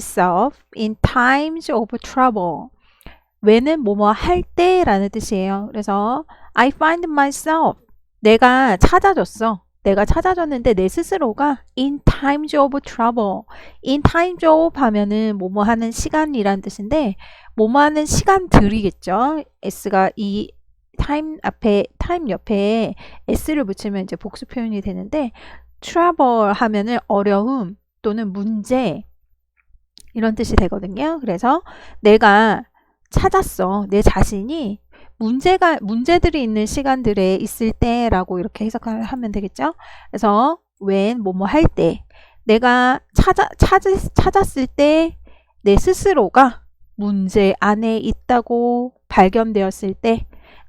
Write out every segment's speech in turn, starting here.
myself in times of trouble. when은 뭐뭐 할 때라는 뜻이에요. 그래서 I find myself 내가 찾아졌어. 내가 찾아졌는데 내 스스로가 in times of trouble. in times of 하면은 뭐뭐 하는 시간이란 뜻인데 뭐뭐 하는 시간들이겠죠. s가 이 time 앞에 time 옆에 s를 붙이면 이제 복수 표현이 되는데 trouble 하면은 어려움 또는 문제 이런 뜻이 되거든요. 그래서 내가 찾았어. 내 자신이 문제가 문제들이 있는 시간들에 있을 때라고 이렇게 해석하면 되겠죠. 그래서 when 뭐뭐 할 때 내가 찾아 찾, 찾았을 때 내 스스로가 문제 안에 있다고 발견되었을 때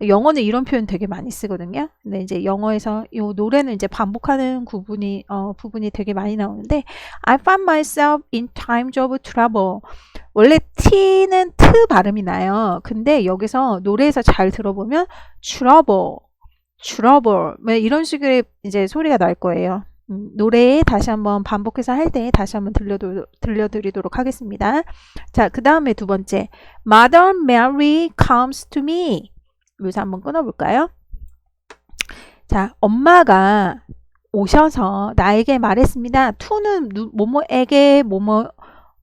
영어는 이런 표현 되게 많이 쓰거든요. 근데 이제 영어에서 이 노래는 이제 반복하는 구분이 어, 부분이 되게 많이 나오는데 I find myself in times of trouble. 원래 t는 트 발음이 나요. 근데 여기서 노래에서 잘 들어보면 trouble, trouble 뭐 이런 식의 이제 소리가 날 거예요. 음, 노래에 다시 한번 반복해서 할 때 다시 한번 들려도, 들려드리도록 하겠습니다. 자, 그 다음에 두 번째. Mother Mary comes to me. 여기서 한번 끊어볼까요? 자, 엄마가 오셔서 나에게 말했습니다. to는 뭐뭐에게 뭐뭐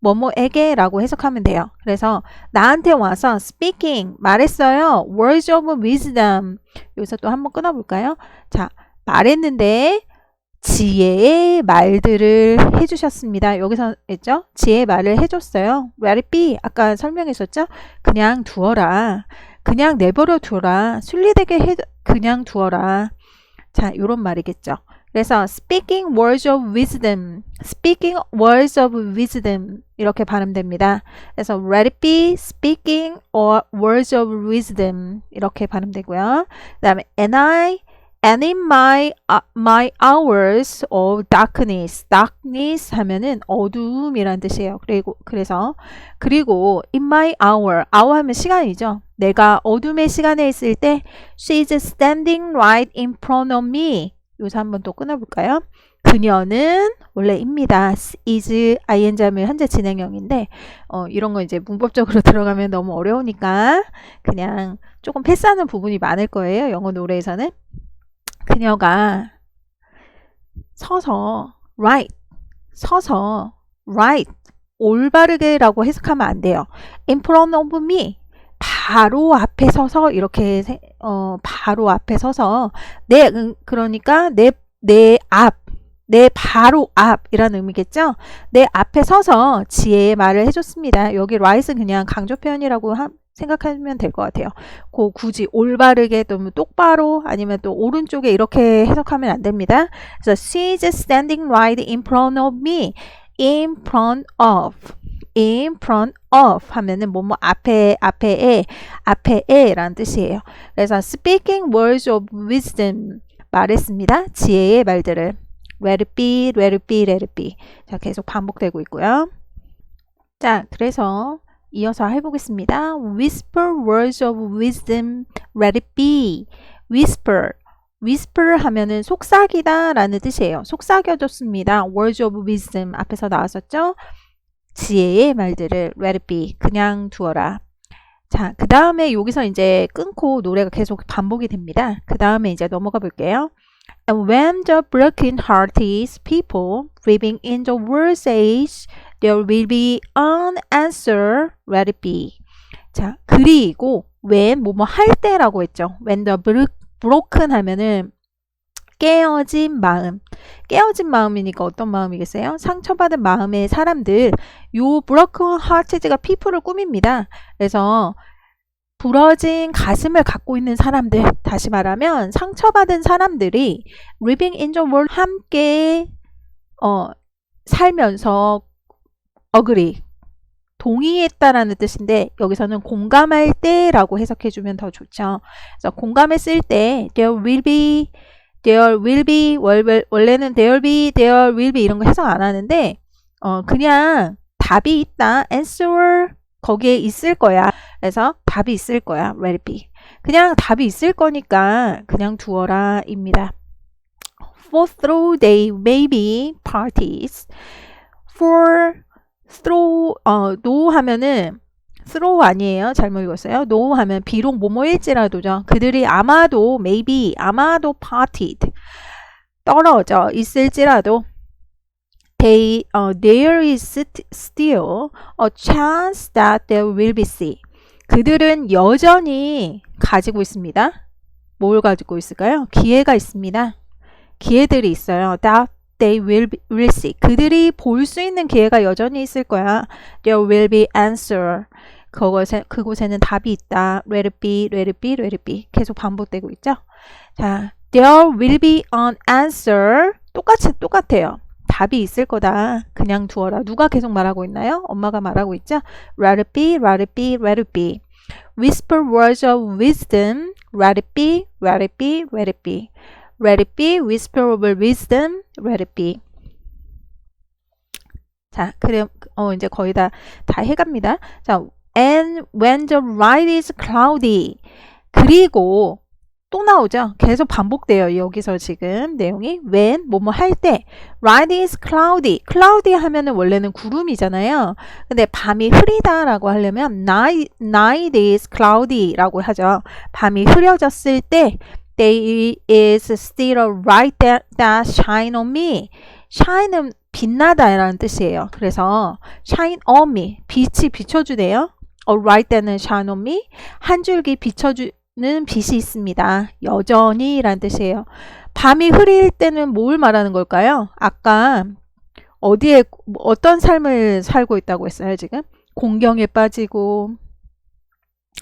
뭐뭐에게라고 해석하면 돼요. 그래서 나한테 와서 speaking 말했어요. words of wisdom 여기서 또 한번 끊어볼까요? 자 말했는데 지혜의 말들을 해주셨습니다. 여기서 했죠? 지혜의 말을 해줬어요. Let it be. 아까 설명했었죠? 그냥 두어라. 그냥 내버려 두어라. 순리되게 해, 그냥 두어라. 자, 요런 말이겠죠. 그래서 speaking words of wisdom, speaking words of wisdom 이렇게 발음됩니다. 그래서 let it be speaking or words of wisdom 이렇게 발음되고요. 그다음에 and I and in my uh, my hours of darkness, darkness 하면은 어두움이란 뜻이에요. 그리고 그래서 그리고 in my hour, hour 하면 시간이죠. 내가 어둠의 시간에 있을 때 she's standing right in front of me. 여기서 한번 또 끊어볼까요? 그녀는 원래입니다. is ing 하면 현재 진행형인데 어, 이런 거 이제 문법적으로 들어가면 너무 어려우니까 그냥 조금 패스하는 부분이 많을 거예요. 영어 노래에서는 그녀가 서서 right 서서 right 올바르게라고 해석하면 안 돼요. in front of me 바로 앞에 서서 이렇게 어 바로 앞에 서서 내 음, 그러니까 내 내 앞 내 바로 앞이라는 의미겠죠? 내 앞에 서서 지혜의 말을 해줬습니다. 여기 right은 그냥 강조 표현이라고 하, 생각하면 될 것 같아요. 그 굳이 올바르게 또뭐 똑바로 아니면 또 오른쪽에 이렇게 해석하면 안 됩니다. 그래서 she's standing right in front of me. in front of in front of 하면은 뭐뭐 앞에 앞에에 앞에에라는 뜻이에요. 그래서 speaking words of wisdom 말했습니다. 지혜의 말들을 let it be, let it be, let it be. 자, 계속 반복되고 있고요. 자, 그래서 이어서 해보겠습니다. whisper words of wisdom, let it be. whisper whisper 하면은 속삭이다 라는 뜻이에요. 속삭여줬습니다. words of wisdom 앞에서 나왔었죠? 지혜의 말들을 let it be 그냥 두어라. 자, 그 다음에 여기서 이제 끊고 노래가 계속 반복이 됩니다. 그 다음에 이제 넘어가 볼게요. And when the broken-hearted people living in the world's age, there will be an answer, let it be. 자, 그리고 when 뭐뭐 할 때라고 했죠. When the broken 하면은 깨어진 마음. 깨어진 마음이니까 어떤 마음이겠어요? 상처받은 마음의 사람들. 요 broken hearted가 people을 꾸밉니다. 그래서 부러진 가슴을 갖고 있는 사람들, 다시 말하면 상처받은 사람들이 living in the world 함께 어, 살면서 agree, 동의했다라는 뜻인데 여기서는 공감할 때라고 해석해 주면 더 좋죠. 그래서 공감했을 때 there will be, there will be 원래는 there will be, there will be 이런 거 해석 안 하는데 어, 그냥 답이 있다, answer 거기에 있을 거야. 그래서 답이 있을 거야. It be. 그냥 답이 있을 거니까 그냥 두어라 입니다. For through they may be parties. For throw 어 no 하면은 throw 아니에요. 잘못 읽었어요. no 하면 비록 뭐뭐일지라도죠. 그들이 아마도 maybe 아마도 partied 떨어져 있을지라도 they 어, there is st- still a chance that they will be see. 그들은 여전히 가지고 있습니다. 뭘 가지고 있을까요? 기회가 있습니다. 기회들이 있어요. That they will, be, will see. 그들이 볼 수 있는 기회가 여전히 있을 거야. There will be answer. 그곳에, 그곳에는 답이 있다. Let it be, let it be, let it be. 계속 반복되고 있죠. 자, there will be an answer. 똑같이, 똑같아요. 답이 있을 거다. 그냥 두어라. 누가 계속 말하고 있나요? 엄마가 말하고 있죠. Let it be, let it be, let it be. Whisper words of wisdom. Let it be, let it be, let it be. Let it be, whisper of wisdom. Let it be. 자, 그래, 어, 이제 거의 다, 다 해갑니다. 자, and when the night is cloudy. 그리고 또 나오죠. 계속 반복돼요. 여기서 지금 내용이 when 뭐뭐 할때 night is cloudy. cloudy 하면은 원래는 구름이잖아요. 근데 밤이 흐리다라고 하려면 night, night is cloudy라고 하죠. 밤이 흐려졌을 때 there is still a light that, that shine on me. shine은 빛나다라는 뜻이에요. 그래서 shine on me. 빛이 비춰주네요. a light that는 shine on me. 한 줄기 비춰주 는 빛이 있습니다. 여전히 라는 뜻이에요. 밤이 흐릴 때는 뭘 말하는 걸까요? 아까 어디에 어떤 삶을 살고 있다고 했어요, 지금? 공경에 빠지고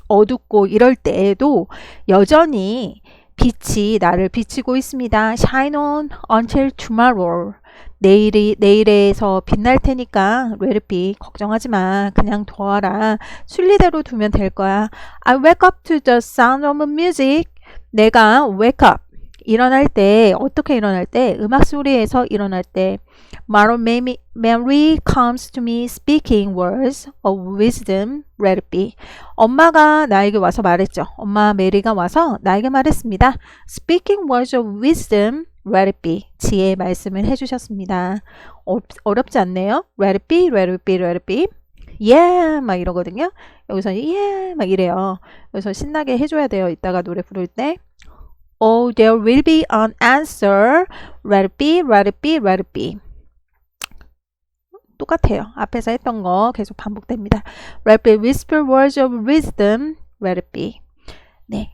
어둡고 이럴 때에도 여전히 빛이 나를 비치고 있습니다. Shine on until tomorrow. 내일이 내일에서 빛날 테니까 be 걱정하지 마 그냥 둬라 순리대로 두면 될 거야 I wake up to the sound of music 내가 wake up 일어날 때 어떻게 일어날 때 음악 소리에서 일어날 때 Maro Mary comes to me speaking words of wisdom let it be 엄마가 나에게 와서 말했죠 엄마 메리가 와서 나에게 말했습니다 speaking words of wisdom let it be. 지혜의 말씀을 해주셨습니다. 어, 어렵지 않네요. let it be, let it be, let it be. yeah 막 이러거든요. 여기서 yeah 막 이래요. 그래서 신나게 해줘야 돼요. 이따가 노래 부를 때. Oh, there will be an answer. Let it be, let it be, let it be. 똑같아요. 앞에서 했던 거 계속 반복됩니다. Let it be whisper words of wisdom. Let it be. 네,